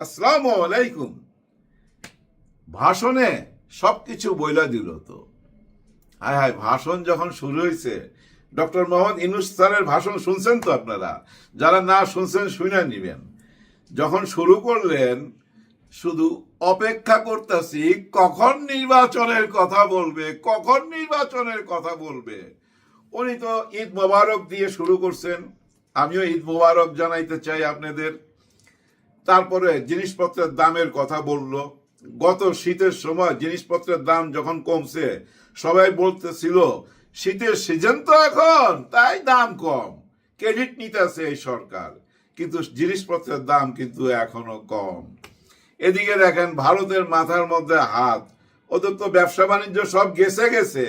আসসালামু আলাইকুম। ভাষণে সবকিছু বইলা দিল তো। হায় হায়, ভাষণ যখন শুরু হয়েছে ডক্টর মোহাম্মদ ইনুস স্যারের ভাষণ শুনছেন তো আপনারা? যারা না শুনছেন শুনে নিবেন। যখন শুরু করলেন, শুধু অপেক্ষা করতেছি, কখন নির্বাচনের কথা বলবে, কখন নির্বাচনের কথা বলবে? উনি তো ঈদ মোবারক দিয়ে শুরু করছেন। আমিও ঈদ মোবারক জানাইতে চাই আপনাদের। তারপরে জিনিসপত্রের দামের কথা বলল। গত শীতের সময় জিনিসপত্রের দাম যখন কমছে, সবাই বলতেছিল, শীতের সিজন তো এখন, তাই দাম কম। ক্রেডিট নিতেছে এই সরকার। কিন্তু জিনিসপত্রের দাম কিন্তু এখনও কম। এদিকে দেখেন, ভারতের মাথার মধ্যে হাত। ওদের তো ব্যবসা বাণিজ্য সব গেছে গেছে।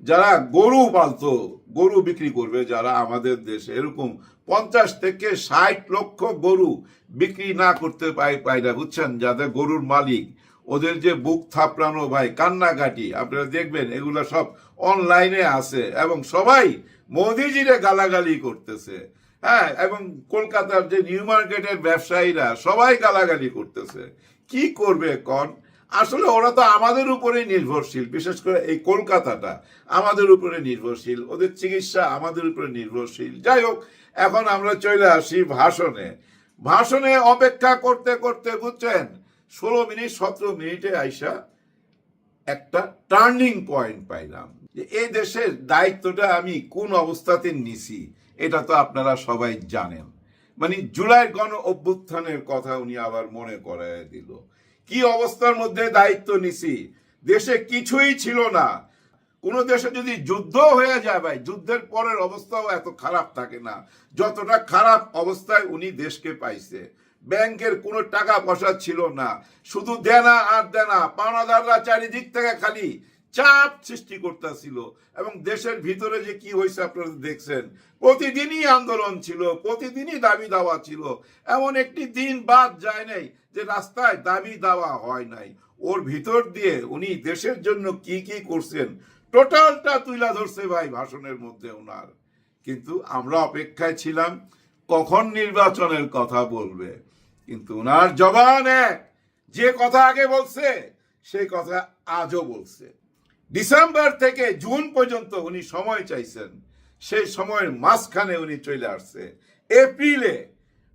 যারা গরু পালতো, গরু বিক্রি করবে যারা আমাদের দেশে। এরকম পঞ্চাশ থেকে ষাট লক্ষ গরু বিক্রি না করতে পাই পাই না, বুঝছেন? যাদের গরুর মালিক, ওদের যে বুক থাপড়ানো ভাই, কান্নাকাটি, আপনারা দেখবেন, এগুলো সব অনলাইনে আছে এবং সবাই মোদিজিরে গালাগালি করতেছে। হ্যাঁ এবং কলকাতার যে নিউ মার্কেটের ব্যবসায়ীরা সবাই গালাগালি করতেছে। কি করবে কন? আসলে ওরা তো আমাদের উপরে নির্ভরশীল, বিশেষ করে এই কলকাতাটা আমাদের উপরে নির্ভরশীল, ওদের চিকিৎসা আমাদের উপরে নির্ভরশীল। যাই হোক এখন আমরা চলে আসি ভাষণে। ভাষণে অপেক্ষা করতে করতে বুঝছেন, ষোলো মিনিট, সতেরো মিনিটে আইসা একটা টার্নিং পয়েন্ট পাইলাম। যে এই দেশের দায়িত্বটা আমি কোন অবস্থাতে নিছি, এটা তো আপনারা সবাই জানেন। মানে জুলাই গণ অভ্যুত্থানের কথা উনি আবার মনে করায় দিল। কি অবস্থার মধ্যে দায়িত্ব নিছি? দেশে কিছুই ছিল না। কোন দেশে যদি যুদ্ধ হয়ে যায় ভাই, যুদ্ধের পরের অবস্থাও এত খারাপ থাকে না। যতটা খারাপ অবস্থায় উনি দেশকে পাইছে। ব্যাংকের কোনো টাকা পয়সা ছিল না। শুধু দেনা আর দেনা, পাওনাদাররা চারিদিক থেকে খালি চাপ সৃষ্টি করতেছিল। এবং দেশের ভিতরে যে কি হয়েছে আপনারা দেখছেন, প্রতিদিনই আন্দোলন ছিল, প্রতিদিনই দাবি দাওয়া ছিল। এমন একটি দিন বাদ যায় নাই যে রাস্তায় দাবি দাওয়া হয় নাই। ওর ভিতর দিয়ে উনি দেশের জন্য কি কি করছেন টোটালটা তুইলা ধরছে ভাই ভাষণের মধ্যে ওনার কিন্তু আমরা অপেক্ষায় ছিলাম কখন নির্বাচনের কথা বলবে। কিন্তু ওনার জবান এক। যে কথা আগে বলছে, সেই কথা আজও বলছে। ডিসেম্বর থেকে জুন পর্যন্ত উনি সময় চাইছেন। সেই সময়ের মাঝখানে উনি চলে আসছে। এপ্রিলে।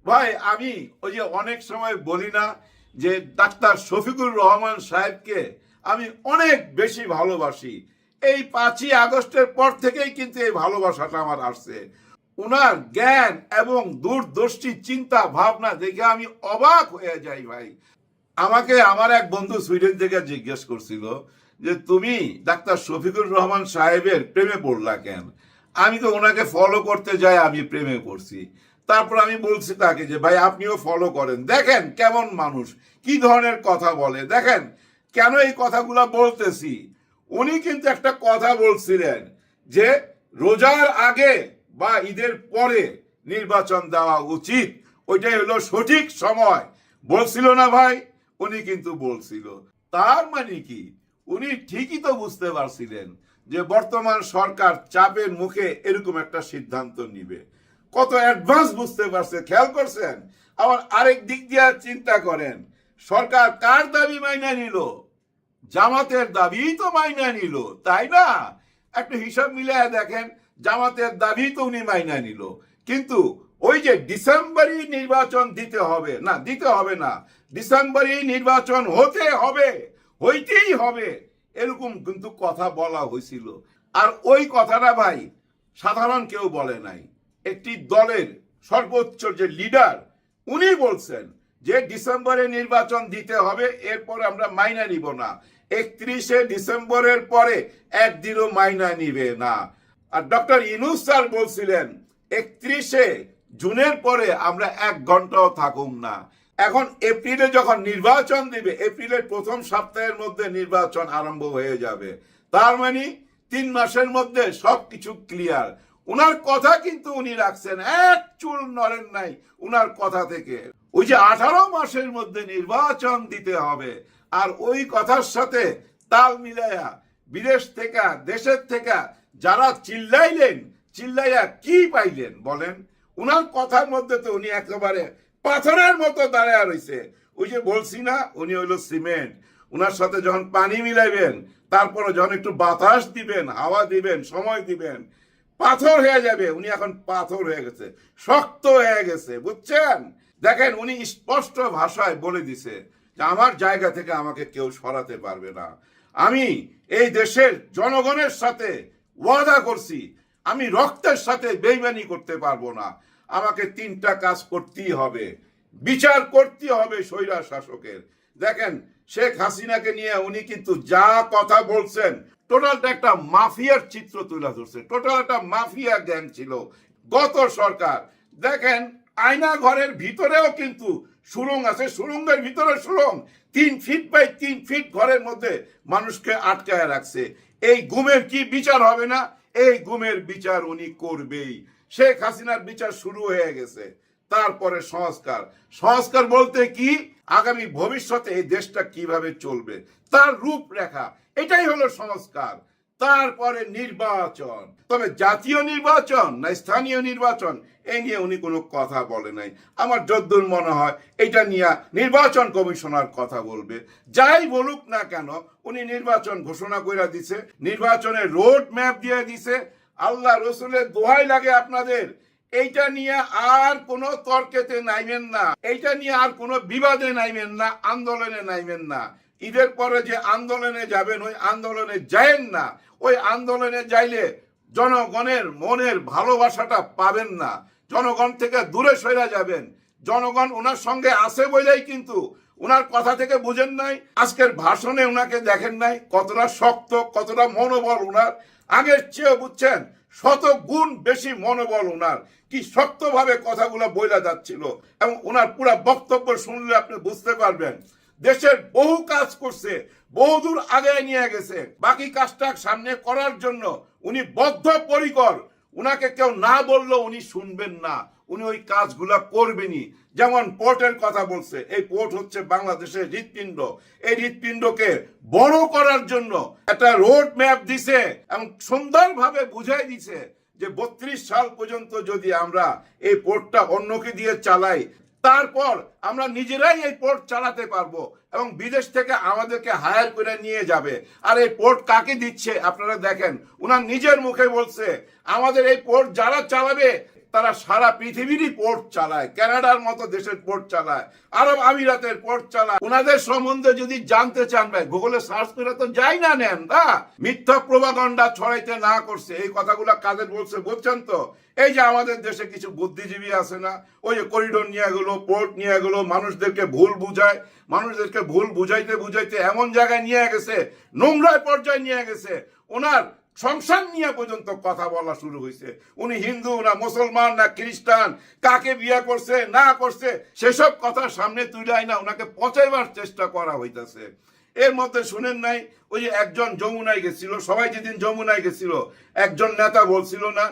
ভাই, আমি ওই যে অনেক সময় বলি না যে ডাক্তার শফিকুর রহমান সাহেবকে আমি অনেক বেশি ভালোবাসি। এই পাঁচই আগস্টের পর থেকেই কিন্তু এই ভালোবাসাটা আমার আসছে। উনার জ্ঞান এবং দূরদর্শী চিন্তা ভাবনা দেখে আমি অবাক হয়ে যাই ভাই। আমাকে আমার এক বন্ধু সুইডেন থেকে জিজ্ঞেস করছিল যে, তুমি ডাক্তার শফিকুর রহমান সাহেবের প্রেমে পড়লা কেন? আমি তো ওনাকে ফলো করতে যাই, আমি প্রেমে পড়ছি। তারপর আমি বলছি তাকে যে, ভাই, আপনিও ফলো করেন। দেখেন কেমন মানুষ, কি ধরনের কথা বলে। দেখেন, কেন এই কথাগুলো বলতেছি? উনি কিন্তু একটা কথা বলছিলেন যে রোজার আগে বা ঈদের পরে নির্বাচন দেওয়া উচিত। ওইটাই হলো সঠিক সময়। বলছিল না ভাই? উনি কিন্তু বলছিল। তার মানে কি? উনি ঠিকই তো বুঝতে পারছিলেন যে বর্তমান সরকার চাপের মুখে এরকম একটা সিদ্ধান্ত নিবে। কত অ্যাডভান্স বুঝতে পারছে, খেয়াল করছেন? আবার আরেক দিক দিয়ে চিন্তা করেন, সরকার কার দাবি মাইনা নিল? জামাতের দাবি তো মাইনা নিল, তাই না? একটু হিসাব মিলিয়ে দেখেন, জামাতের দাবি তো উনি মাইনা নিল। কিন্তু ওই যে ডিসেম্বরই নির্বাচন দিতে হবে, না, দিতে হবে না, ডিসেম্বরই নির্বাচন হতে হবে, হইতেই হবে, এরকম কিন্তু কথা বলা হয়েছিল। আর ওই কথাটা ভাই সাধারণ কেউ বলে নাই। একটি দলের সর্বোচ্চ যে লিডার, উনি বলছেন যে ডিসেম্বরে নির্বাচন দিতে হবে, এরপর আমরা মাইনা নিব না। একত্রিশে ডিসেম্বরের পরে একদিনও মাইনা নিবে না। আর ডক্টর ইনুস স্যার বলছিলেন, একত্রিশে জুনের পরে আমরা এক ঘন্টাও থাকুম না। এখন এপ্রিলে যখন নির্বাচন দিবে, এপ্রিলের প্রথম সপ্তাহের মধ্যে নির্বাচন আরম্ভ হয়ে যাবে। তার মানে তিন মাসের মধ্যে সবকিছু ক্লিয়ার। উনার কথা কিন্তু উনি রাখছেন, এক চুল নড়েন নাই উনার কথা থেকে। ওই যে আঠারো মাসের মধ্যে নির্বাচন দিতে হবে আর ওই কথার সাথে তাল মিলাইয়া বিদেশ থেকে, দেশের থেকে যারা চিল্লাইলেন, চিল্লাইয়া কি পাইলেন বলেন? উনার কথার মধ্যে তো উনি একেবারে পাথরের মতো দাঁড়ায় রয়েছে ওই যে বলছি না, উনি হইল সিমেন্ট। উনার সাথে যখন পানি মিলাইবেন, তারপরে যখন একটু বাতাস দিবেন, হাওয়া দিবেন, সময় দিবেন, পাথর হয়ে যাবে। উনি এখন পাথর হয়ে গেছে, শক্ত হয়ে গেছে, বুঝছেন? দেখেন, উনি স্পষ্ট ভাষায় বলে দিছে আমার জায়গা থেকে আমাকে কেউ সরাতে পারবে না। আমি এই দেশের জনগণের সাথে ওয়াদা করছি। আমি রক্তের সাথে বেইমানি করতে পারব না। আমাকে তিনটা কাজ করতেই হবে। বিচার করতে হবে স্বৈরা শাসকের। দেখেন, শেখ হাসিনাকে নিয়ে উনি কিন্তু যা কথা বলছেন, টোটালটা একটা মাফিয়ার চিত্র তুলে ধরছে। টোটাল একটা মাফিয়া গ্যাং ছিল। গত সরকার। দেখেন, আয়না ঘরের ভিতরেও কিন্তু সুরঙ্গ আছে, সুরঙ্গের ভিতরে সুরঙ্গ তিন ফিট বাই তিন ফিট ঘরের মধ্যে মানুষকে আটকায় রাখছে। এই গুমের কি বিচার হবে না? এই গুমের বিচার উনি করবেই। শেখ হাসিনার বিচার শুরু হয়ে গেছে। তারপরে সংস্কার। সংস্কার বলতে কি? আগামী ভবিষ্যতে এই দেশটা কীভাবে চলবে? তার রূপরেখা। এটাই হলো সংস্কার। তারপরে নির্বাচন। তবে জাতীয় নির্বাচন না স্থানীয় নির্বাচন এই নিয়ে উনি কোনো কথা বলে নাই। আমার যদ্দূর মনে হয়, এটা নিয়ে নির্বাচন কমিশনার কথা বলবে। যাই বলুক না কেন, উনি নির্বাচন ঘোষণা করে দিছে নির্বাচনের রোড ম্যাপ দিয়ে দিছে, আল্লাহ রসুলের দোহাই লাগে আপনাদের। এইটা নিয়ে আর কোনো তর্কেতে নাইবেন না, এইটা নিয়ে আর কোনো বিবাদে নাইবেন না, আন্দোলনে নাইবেন না। ঈদের পরে যে আন্দোলনে যাবেন, ওই আন্দোলনে যায়েন না। ওই আন্দোলনে যাইলে জনগণের মনের ভালোবাসাটা পাবেন না। জনগণ থেকে দূরে সরে যাবেন। জনগণ ওনার সঙ্গে আছে বলেই কিন্তু ওনার কথা থেকে বুঝেন নাই, আজকের ভাষণে ওনাকে দেখেন নাই, কতটা শক্ত, কতটা মনোবল ওনার আগের চেয়ে বুঝছেন, শত গুণ বেশি মনোবল ওনার কি শক্তভাবে কথাগুলো বইলা যাচ্ছিল। এবং ওনার পুরো বক্তব্য শুনলে আপনি বুঝতে পারবেন দেশের বহু কাজ করছে, বহুদূর আগে নিয়ে গেছে। বাকি কাজটা সামনে করার জন্য উনি বদ্ধপরিকর। উনাকে কেউ না বললেও উনি শুনবেন না। উনি ওই কাজগুলা করবেনই। যেমন পোর্টের কথা বলছে, এই পোর্ট হচ্ছে বাংলাদেশের হৃৎপিণ্ড। এই হৃৎপিণ্ডকে বড় করার জন্য একটা রোড ম্যাপ দিছে এবং সুন্দরভাবে বুঝাই দিছে যে বত্রিশ সাল পর্যন্ত যদি আমরা এই পোর্টটা অন্যকে দিয়ে চালাই তারপর আমরা নিজেরাই এই পোর্ট চালাতে পারব এবং বিদেশ থেকে আমাদেরকে হায়ার করে নিয়ে যাবে। আর এই পোর্ট কাকে দিচ্ছে আপনারা দেখেন, উনার নিজের মুখে বলছে, আমাদের এই পোর্ট যারা চালাবে তারা সারা পৃথিবীরই পোর্ট চালায় কানাডার মতো দেশের পোর্ট চালায়, আরব আমিরাতের পোর্ট চালায়। ওনাদের সম্বন্ধে যদি জানতে চান, ভাই, গুগলে সার্চ করে তো যাই না নেন, না? মিথ্যা প্রভাগণ্ডা ছড়াইতে না করছে, এই কথাগুলো কাদের বলছে বুঝছেন তো? এই যে আমাদের দেশে কিছু বুদ্ধিজীবী আছে না, ওই যে করিডোর নিয়ে গেলো, পোর্ট নিয়ে গেলো, মানুষদেরকে ভুল বুঝায়, মানুষদেরকে ভুল বুঝাইতে বুঝাইতে এমন জায়গায় নিয়ে গেছে, নোংরায় পর্যায়ে নিয়ে গেছে। ওনার সংসার নিয়ে পর্যন্ত কথা বলা শুরু হয়েছে। উনি হিন্দু না মুসলমান না খ্রিস্টান, কাকে বিয়ে করছে, না করছে, সেসব কথা সামনে তুলে না ওনাকে পচাইবার চেষ্টা করা হইতাছে। এর মধ্যে শুনেন নাই, ওই যে একজন যমুনায় গেছিল, সবাই যেদিন যমুনায় গেছিল, একজন নেতা বলছিল না,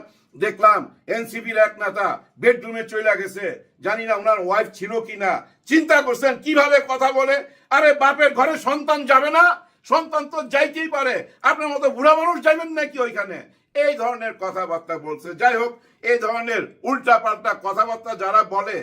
দেখলাম এনসিপির এক নেতা বেডরুমে চলে গেছে, জানি না ওনার ওয়াইফ ছিল কিনা। চিন্তা করছেন, কীভাবে কথা বলে? আরে বাপের ঘরে সন্তান যাবে না? সন্তান তো যাইতেই পারে। আপনার মতো বুড়া মানুষ যাবেন নাকি ওইখানে? এই ধরনের কথাবার্তা বলছে। যাই হোক, এই ধরনের উল্টা পাল্টা কথাবার্তা যারা বলে,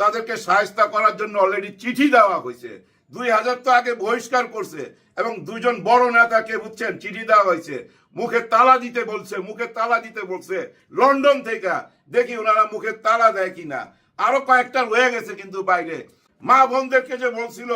তাদেরকে সাহায্য করার জন্য অলরেডি চিঠি দেওয়া হয়েছে। দুই হাজার তো আগে বহিষ্কার করছে এবং দুইজন বড় নেতাকে বুঝছেন, চিঠি দেওয়া হয়েছে। মুখে তালা দিতে বলছে, মুখে তালা দিতে বলছে। লন্ডন থেকে দেখি ওনারা মুখে তালা দেয় কিনা। আরও কয়েকটা রয়ে গেছে কিন্তু বাইরে। মা বোনদেরকে যে বলছিল,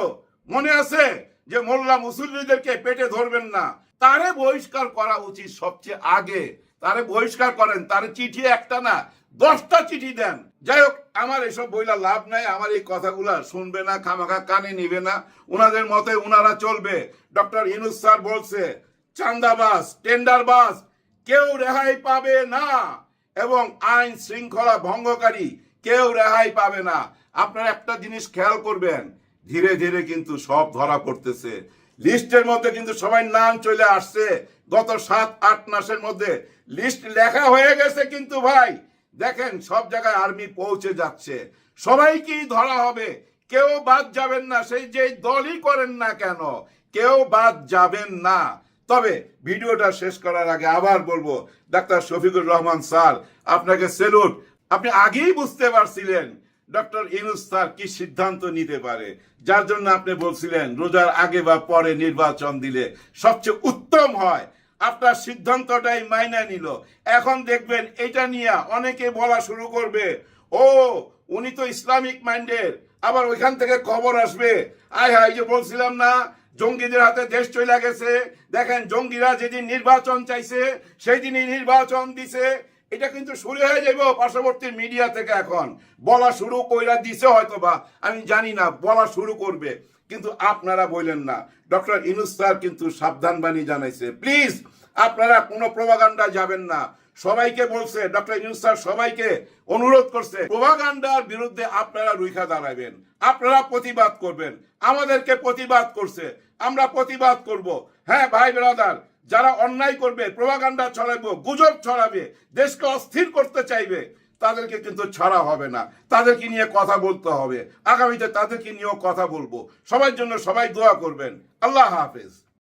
মনে আছে? যে মোল্লা মুসল্লিদেরকে পেটে ধরবেন না, তারে বহিষ্কার করা উচিত সবচেয়ে আগে। তারে বহিষ্কার করেন, তারে চিঠি একটা না, দশটা চিঠি দেন। যাই হোক, আমার এসব বইলা লাভ নাই, আমার এই কথাগুলা শুনবে না, খামাখা কানে নিবে না। উনাদের মতে উনারা চলবে। ডক্টর ইনুস স্যার বলছে চান্দাবাস টেন্ডারবাস কেউ রেহাই পাবে না। এবং আইন শৃঙ্খলা ভঙ্গকারী, কেউ রেহাই পাবে না। আপনারা একটা জিনিস খেয়াল করবেন ধীরে ধীরে কিন্তু সব ধরা পড়তেছে। লিস্টের মধ্যে কিন্তু সবাই নাম চলে আসছে। গত সাত, আট মাসের মধ্যে লিস্ট লেখা হয়ে গেছে কিন্তু ভাই, দেখেন সব জায়গায় আর্মি পৌঁছে যাচ্ছে। সবাইকেই ধরা হবে। কেউ বাদ যাবেন না, সেই যে দলই করেন না কেন, কেউ বাদ যাবেন না। তবে ভিডিওটা শেষ করার আগে আবার বলব, ডাক্তার শফিকুর রহমান স্যার, আপনাকে সেলুট, আপনি আগেই বুঝতে পারছিলেন ডক্টর ইনুস স্যার কি সিদ্ধান্ত নিতে পারে? যার জন্য আপনি বলছিলেন, রোজার আগে বা পরে নির্বাচন দিলে সবচেয়ে উত্তম হয়। আপনার সিদ্ধান্তটাই মাইনা নিল। এখন দেখবেন এটা নিয়ে অনেকে বলা শুরু করবে, ও, উনি তো ইসলামিক মাইন্ডের। আবার ওইখান থেকে খবর আসবে। আয় হায় যে বলছিলাম না, জঙ্গিদের হাতে দেশ চলে গেছে। দেখেন জঙ্গিরা যেদিন নির্বাচন চাইছে, সেই দিনই নির্বাচন দিছে। এটা কিন্তু শুরু হয়ে যাবে পার্শ্ববর্তী মিডিয়া থেকে এখন। বলা শুরু কইরা দিছে হয়তো বা আমি জানি না, বলা শুরু করবে। কিন্তু আপনারা বললেন না। ডক্টর ইনুস স্যার কিন্তু সাবধান বাণী জানাইছে। প্লিজ, আপনারা কোনো প্রভাগান্ডা যাবেন না। সবাইকে বলছে, ডক্টর ইউনুস স্যার সবাইকে অনুরোধ করছে, প্রভাগান্ডার বিরুদ্ধে আপনারা রুইখা দাঁড়াবেন আপনারা প্রতিবাদ করবেন। আমাদেরকে প্রতিবাদ করছে। আমরা প্রতিবাদ করব। হ্যাঁ ভাই ব্রাদার যারা অন্যায় করবে প্রভাগান্ডা ছড়াবে, গুজব ছড়াবে, দেশকে অস্থির করতে চাইবে, তাদেরকে কিন্তু ছাড়া হবে না। তাদেরকে নিয়ে কথা বলতে হবে। আগামীতে তাদেরকে নিয়েও কথা বলব। সবার জন্য সবাই দোয়া করবেন। আল্লাহ হাফেজ।